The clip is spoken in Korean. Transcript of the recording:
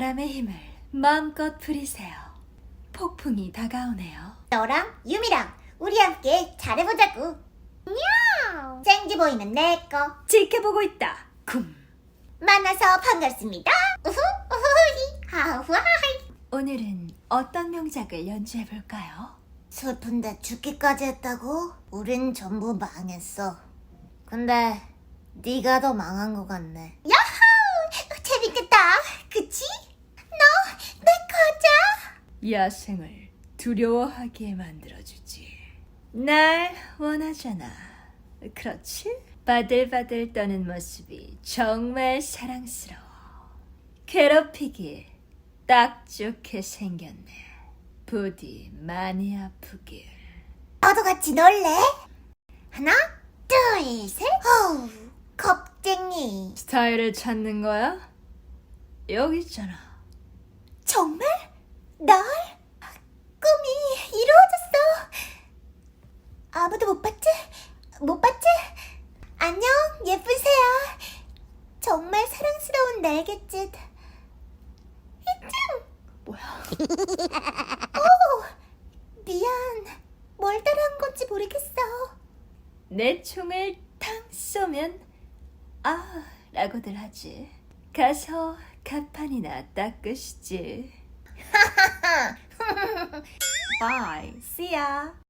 바람의 힘을 마음껏 부리세요. 폭풍이 다가오네요. 너랑 유미랑 우리 함께 잘해보자고. 냐우. 생쥐보이는 내 거. 지켜보고 있다. 쿰. 만나서 반갑습니다. 우후 우후히 하후하이. 오늘은 어떤 명작을 연주해 볼까요? 슬픈데 죽기까지 했다고? 우린 전부 망했어. 근데 네가 더 망한 것 같네. 야호! 재밌겠다. 그치? 야생을 두려워하게 만들어주지. 날 원하잖아. 그렇지? 바들바들 떠는 모습이 정말 사랑스러워. 괴롭히기 딱 좋게 생겼네. 부디 많이 아프길. 너도 같이 놀래? 하나, 둘, 셋. 어우, 겁쟁이. 스타일을 찾는 거야? 여기 있잖아. 정말? 날? 꿈이 이루어졌어. 아무도 못 봤지? 못 봤지? 안녕, 예쁜 새야. 정말 사랑스러운 날갯짓. 이쯤. 뭐야? 미안. 뭘 따라한 건지 모르겠어. 내 총을 탕 쏘면 아 라고들 하지. 가서 가판이나 닦으시지. Bye. See ya.